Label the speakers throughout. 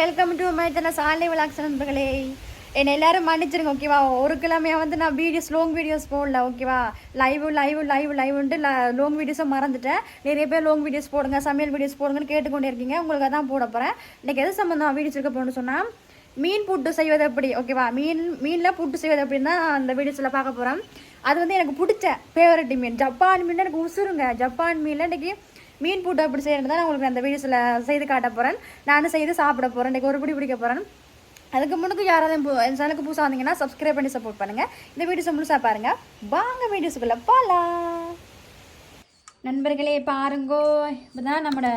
Speaker 1: Welcome to my channel Salai vlogs நண்பர்களே. என்னை எல்லாரும் மன்னிச்சிருங்க ஓகேவா ஒரு கிழமையாக வந்து நான் வீடியோஸ் லாங் வீடியோஸ் போடல ஓகேவா லைவ் லைவ் லைவ் லைவ்ன்ட்டு லாங் வீடியோஸும் மறந்துட்டேன். நிறைய பேர் லாங் வீடியோஸ் போடுங்க சமையல் வீடியோஸ் போடுங்கன்னு கேட்டுக்கொண்டே இருக்கீங்க. உங்களுக்கு தான் போட போகிறேன் இன்னைக்கு எது சம்மந்தம் வீடியோஸ் இருக்க போகணும்னு சொன்னால் மீன் புட்டு செய்வது எப்படி ஓகேவா மீன் மீனில் புட்டு செய்வது எப்படின்னு தான் அந்த வீடியோஸில் பார்க்க போகிறேன் அது வந்து எனக்கு பிடிச்ச ஃபேவரட் மீன். ஜப்பான் மீன் எனக்கு உசுருங்க. ஜப்பான் மீனில் இன்றைக்கி மீன் போட்டு எப்படி செய்யறது தான் உங்களுக்கு அந்த வீடியோஸில் செய்து காட்ட போகிறேன் நானும் செய்து சாப்பிட போகிறேன் இன்றைக்கு ஒரு பிடி பிடிக்க போகிறேன் அதுக்கு முன்னுக்கு யாராவது பு- என் சேனலுக்கு புதுசாக வந்தீங்கன்னா சப்ஸ்கிரைப் பண்ணி சப்போர்ட் பண்ணுங்கள் இந்த வீடியோஸை முழுசாக பாருங்கள் வாங்க வீடியோஸுக்குள்ளே போகலாம் நண்பர்களே பாருங்கோ. இப்போ தான் நம்மளோட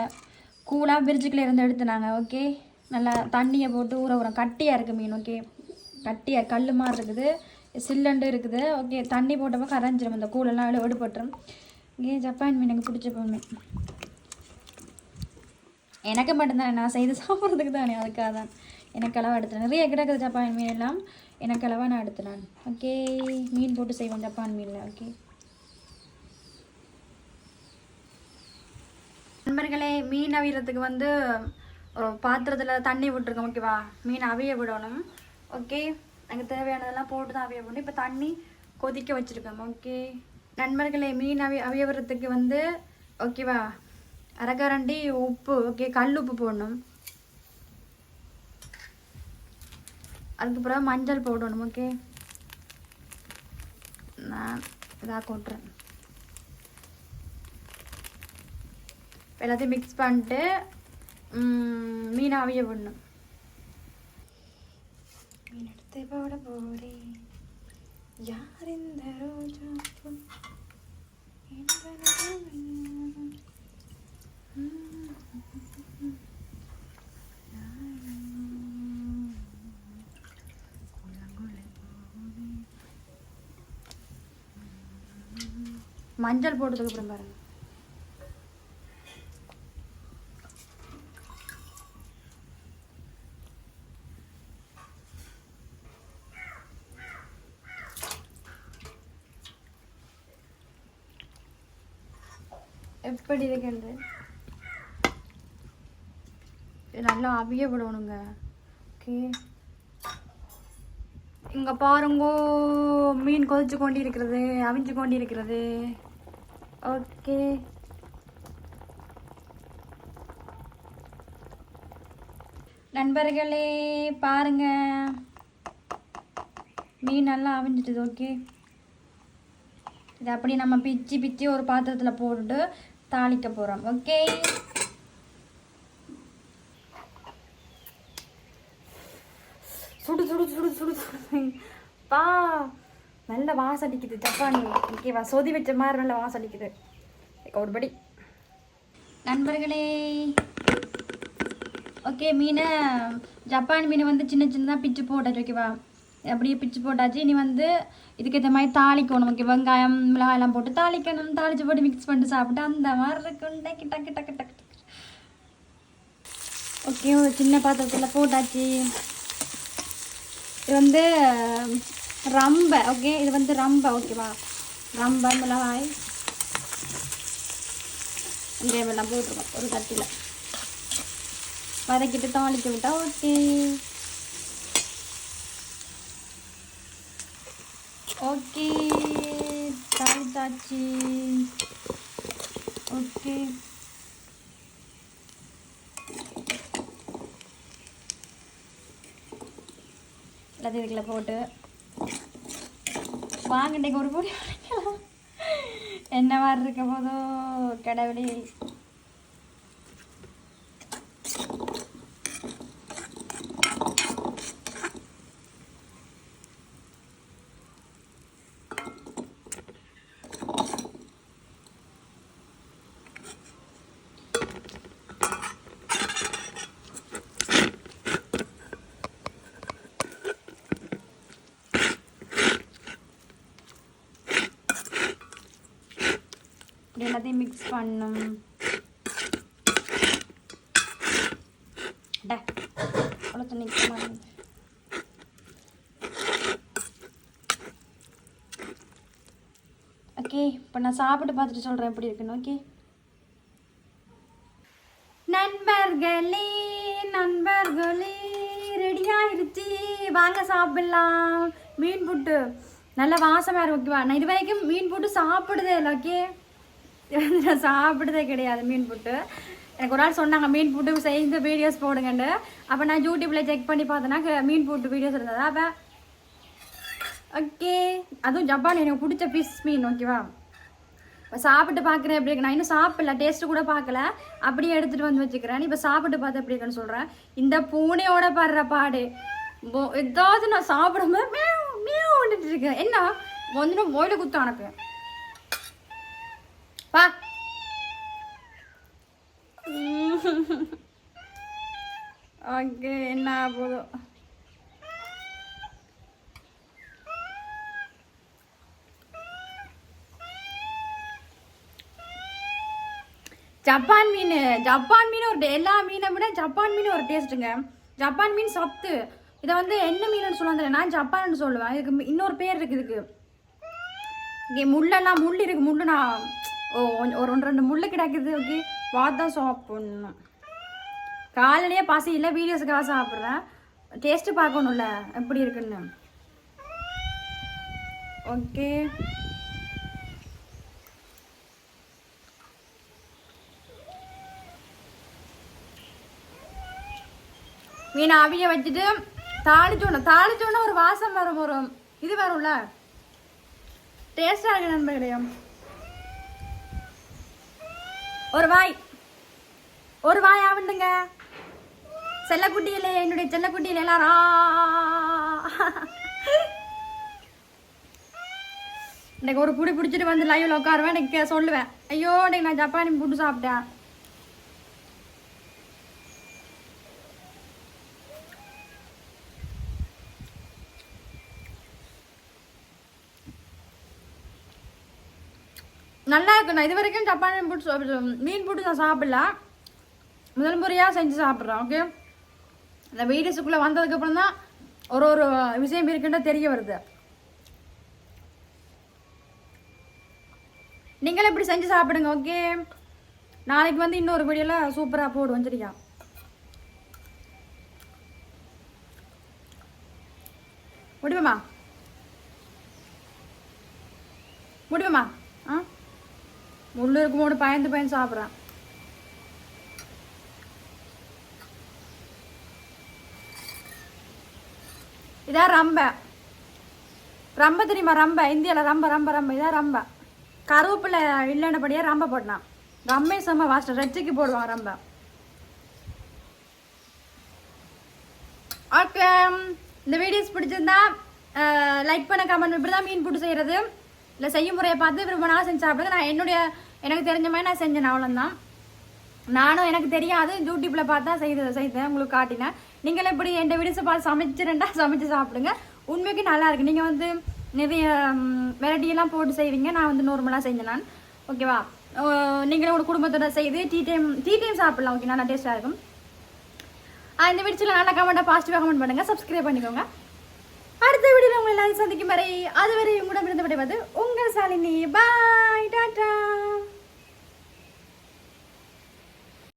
Speaker 1: கூலாக பிரிட்ஜுக்குள்ளே இருந்து எடுத்துனாங்க ஓகே நல்லா தண்ணியை போட்டு ஊற ஊற கட்டியாக இருக்குது மீன் ஓகே கட்டியாக கல் மாதிரி இருக்குது. சில்லண்டு இருக்குது ஓகே தண்ணி போட்டப்போ கரைஞ்சிரும். இந்த கூலெல்லாம் எடு எடுபட்டுரும். இங்கே ஜப்பான் மீன் எனக்கு பிடிச்ச மீன். எனக்கு மட்டும்தான் நான் செய்து சாப்பிட்றதுக்கு தானே அதுக்காக தான். எனக்கு அளவாக எடுத்துனேன் நிறைய கிடக்குது ஜப்பான் மீன் எல்லாம். எனக்கு அளவாக நான் எடுத்துனேன் ஓகே. மீன் போட்டு செய்வோம் ஜப்பான் மீனில். ஓகே. நண்பர்களே மீன் அவியறதுக்கு வந்து ஒரு பாத்திரத்தில் தண்ணி விட்டுருக்கோம். ஓகேவா மீன் அவிய விடணும். ஓகே எனக்கு தேவையானதெல்லாம் போட்டு தான் அவிய விடணும். இப்போ தண்ணி கொதிக்க வச்சுருக்கோம். ஓகே நண்பர்களே மீன் அவி அவிய விடுறதுக்கு வந்து ஓகேவா அரைக்கரண்டி உப்பு ஓகே கல் உப்பு போடணும் அதுக்கு பிறகு மஞ்சள் போடணும் ஓகே நான் இதாக கொட்டுறேன் எல்லாத்தையும் மிக்ஸ் பண்ணிட்டு ம், அவிய விடணும் மீன் எடுத்து போட போறேன் யார் இந்த ரோஜா பூ? என்பனது மின்னும். ம். மஞ்சள் போட்டதுக்கு அப்புறம் பாருங்க எப்படி இருக்கிறது? நல்லா அவியப்படணுங்க. ஓகே இங்கே பாருங்கோ மீன் கொதிச்சு கொண்டு இருக்கிறது அவிஞ்சு கொண்டு இருக்கிறது ஓகே நண்பர்களே பாருங்க. மீன் நல்லா அவிஞ்சிட்டுது ஓகே இது அப்படி நம்ம பிச்சு பிச்சு ஒரு பாத்திரத்தில் போட்டுட்டு தாளிக்க போகிறோம் ஓகே சுடு சுடு சுடு சுடு சுடு. பா. நல்ல வாசம் அடிக்குது. ஜப்பான் ஓகேவா சொதி வச்ச மாதிரி நல்ல வாசம் அடிக்குது. ஒரு படி. நண்பர்களே. ஓகே மீனை ஜப்பான் மீனை வந்து சின்ன சின்னதாக பிச்சு போட்டாச்சு ஓகேவா அப்படியே பிச்சு போட்டாச்சு. இனி வந்து இதுக்கு ஏற்ற மாதிரி தாளிக்கணும் ஓகே வெங்காயம் மிளகாய் எல்லாம் போட்டு தாளிக்கணும். தாளிச்சு போட்டு மிக்ஸ் பண்ணிட்டு சாப்பிட்டு அந்த மாதிரி இருக்கும் டக்கு டக்கு டக்கு டக்கு டக்கு ஓகே ஒரு சின்ன பாத்திரத்தில் போட்டாச்சு. இது வந்து ரம்பை ஓகே இது வந்து ரம்பை ஓகேவா ரம்பை மிளகாய். இன்றைய எல்லாம் போட்டுருக்கோம் ஒரு தட்டில். வதக்கிட்டு தாளிக்க விட்டா ஓகே ஓகே தாளித்தாச்சு ஓகே எல்லாத்தையும் வீட்டில் போட்டு வாங்க இன்னைக்கு ஒரு பொடி என்ன மாதிரி இருக்க போதோ கடவுளே. இப்படி எல்லாத்தையும் மிக்ஸ் பண்ணும் டே அவ்வளோ தண்ணி ஓகே இப்போ நான் சாப்பிட்டு பார்த்துட்டு சொல்கிறேன் எப்படி இருக்குன்னு ஓகே நண்பர்களே நண்பர்களே வாங்க சாப்பிடலாம். மீன் புட்டு. நல்ல வாசமாக இருக்கும் ஓகேவா நான் இது வரைக்கும் மீன் புட்டு சாப்பிடுதே இல்லை ஓகே நான் சாப்பிட்டதே கிடையாது மீன் புட்டு. எனக்கு ஒரு ஆள் சொன்னாங்க மீன் புட்டு செய்து வீடியோஸ் போடுங்கன்னு. அப்போ நான் யூடியூப்பில் செக் பண்ணி பார்த்தேன்னா க- மீன் புட்டு வீடியோஸ் இருந்ததா? அப்போ ஓகே அதுவும் ஜப்பான் எனக்கு பிடிச்ச பீஸ் மீன் ஓகேவா இப்போ சாப்பிட்டு பார்க்குறேன் எப்படி இருக்கு? நான் இன்னும் சாப்பிடல டேஸ்ட்டு கூட பார்க்கல. அப்படியே எடுத்துகிட்டு வந்து வச்சுக்கிறேன். இப்போ சாப்பிட்டு பார்த்து எப்படி இருக்குன்னு சொல்கிறேன் இந்த பூனையோட பாடுற பாடு. ஏதாவது நான் சாப்பிடும்போது மேவ் மேவ் இருக்கேன் என்ன? வந்து மொயில குத்து எனக்கு வா. ஓகே என்ன போதும் ஜப்பான் மீன் ஜப்பான் மீன் ஒரு எல்லா மீனை விட ஜப்பான் மீன் ஒரு டேஸ்ட்டுங்க. ஜப்பான் மீன் சத்து. இதை வந்து என்ன மீனுன்னு சொல்லுவாங்க நான் ஜப்பான்னு சொல்லுவேன். இதுக்கு இன்னொரு பேர் இருக்கு இதுக்கு. இங்கே முள்ளெல்லாம் முள் இருக்கு முள்ளு நான் ஓ ஒரு ஒன்று ரெண்டு முள்ளு கிடக்குது ஓகே. பார்த்தா சாப்பிடணும். காலையிலேயே பசி இல்லை வீடியோஸுக்காக சாப்பிட்றேன். டேஸ்ட்டு பார்க்கணும்ல எப்படி இருக்குன்னு. ஓகே. மீனை அவிய வச்சுட்டு தாளிச்சோன்னு தாளிச்சோன்னா ஒரு வாசம் வரும் ஒரு இது வரும்ல. டேஸ்டாக இருக்கு நண்பர்களையும் ஒரு வாய். ஒரு வாய் ஆவண்டுங்க செல்லக்குட்டியிலே என்னுடைய செல்லக்குட்டியில எல்லாரும் ஆ. இன்னைக்கு ஒரு புடி பிடிச்சிட்டு வந்து லைவ்ல உட்காருவேன் எனக்கு சொல்லுவேன். ஐயோ இன்னைக்கு நான் ஜப்பானி புட்டு சாப்பிட்டேன். நல்லா இருக்கு. நான் இது வரைக்கும் ஜப்பான் போட்டு சாப்பிட்டு மீன் போட்டு நான் சாப்பிடல. முதல் முறையாக செஞ்சு சாப்பிட்றேன் ஓகே இந்த வீடியோஸுக்குள்ளே வந்ததுக்கப்புறம் தான் ஒரு ஒரு விஷயம் இருக்குன்ற தெரிய வருது. நீங்களும் இப்படி செஞ்சு சாப்பிடுங்க ஓகே நாளைக்கு வந்து இன்னொரு வீடியோவில் சூப்பராக போடுவோம் சரியா? முடியுமா முடியுமா ஆ? முள்ளு இருக்குமோடு பயந்து பயந்து சாப்பிட்றேன். இதான் ரம்ப. ரம்ப தெரியுமா? ரம்ப. இந்தியாவில் ரம்ப ரம்ப ரம்ப. இதான் ரம்ப. கருவேப்பிலை இல்லைன்னபடியாக ரம்ப போட்டான். ரம்மே செம்ம வாஸ்டர் ரெச்சிக்கு போடுவான் ரம்ப. ஓகே இந்த வீடியோஸ் பிடிச்சிருந்தா லைக் பண்ண கமெண்ட் இப்படி தான் மீன் போட்டு செய்கிறது இல்லை செய்யும் முறையை பார்த்து விரும்ப செஞ்சு சாப்பிடுங்க. நான் என்னுடைய எனக்கு தெரிஞ்ச மாதிரி நான் செஞ்சேன் அவ்வளோதான் நானும் எனக்கு தெரியாது. யூடியூப்பில் பார்த்தா செய்து செய்தேன். உங்களுக்கு காட்டினேன். நீங்களும் இப்படி என் வீடியோஸை பார்த்து சமைச்சிருந்தா சமைச்சு சாப்பிடுங்க. உண்மைக்கு நல்லா இருக்கு. நீங்கள் வந்து நிறைய வெரைட்டியெல்லாம் போட்டு செய்வீங்க. நான் வந்து நார்மலாக செஞ்சேன் நான். ஓகேவா நீங்களும் உங்களோட குடும்பத்தோட செய்து டீ டைம் டீ டைம் சாப்பிடலாம். ஓகே நல்லா டேஸ்ட்டாக இருக்கும். இந்த வீடியோவில் நல்லா கமெண்ட்டாக பாசிட்டிவாக கமெண்ட் பண்ணுங்கள் சப்ஸ்கிரைப் பண்ணிக்கோங்க. அடுத்த வீடியோ உங்களை எல்லாரும் சந்திக்கும் வரை அதுவரை உங்களிடமிருந்து விடைவது உங்கள் சாலினி. பாய் டாட்டா